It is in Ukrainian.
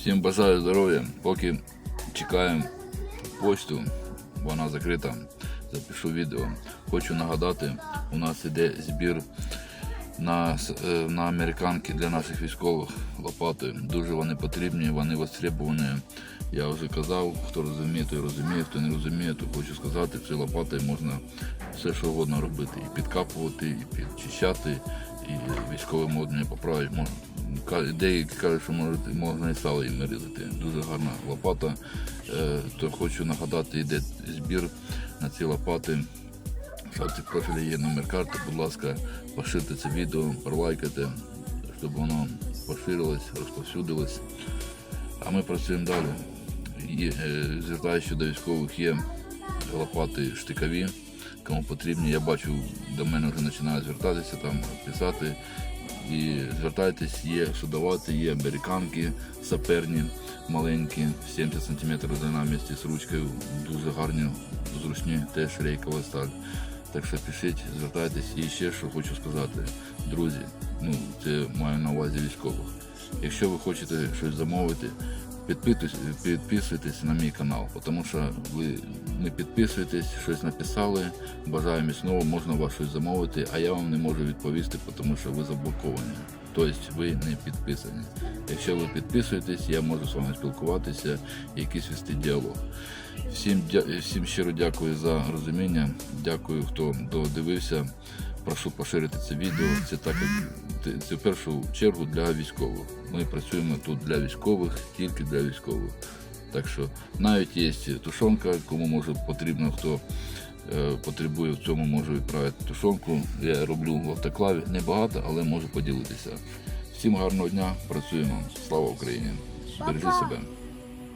Всім бажаю здоров'я. Поки чекаємо почту, вона закрита. Запишу відео. Хочу нагадати, у нас іде збір на, е, на американки для наших військових лопати. Дуже вони потрібні, вони востребовані. Я вже казав, хто розуміє, той розуміє, хто не розуміє, то хочу сказати, ці лопати можна все, що угодно робити. І підкапувати, і підчищати, і військові модні поправити. Можна. Деякі кажуть, що можна і сало їм нарізати. Дуже гарна лопата. Е, То хочу нагадати, йде збір на ці лопати. В шапці профілі є номер карти, будь ласка, поширте це відео, пролайкайте, щоб воно поширилось, розповсюдилось. А ми працюємо далі. Е, звертаюся до військових, є лопати штикові, кому потрібні. Я бачу, до мене вже починають звертатися, там писати. І звертайтесь, є що є американки саперні, маленькі, 70 см длина місці з ручкою, дуже гарні, зручні, теж рейкова сталь. Так що пишіть, звертайтесь. І ще що хочу сказати, друзі, ну це маю на увазі військових. Якщо ви хочете щось замовити, підпитусь- підписуйтесь на мій канал, тому що ви не підписуєтесь, щось написали, бажаю міцного, можна вас щось замовити, а я вам не можу відповісти, тому що ви заблоковані. Тобто ви не підписані. Якщо ви підписуєтесь, я можу з вами спілкуватися і якийсь вести діалог. Всім, всім щиро дякую за розуміння. Дякую, хто додивився. Прошу поширити це відео. Це так як це- в першу чергу для військових. Ми працюємо тут для військових, тільки для військових. Так що навіть є тушонка, кому може потрібно, хто е, потребує в цьому, можу відправити тушонку. Я роблю в автоклаві небагато, але можу поділитися. Всім гарного дня, працюємо. Слава Україні! Бережи себе.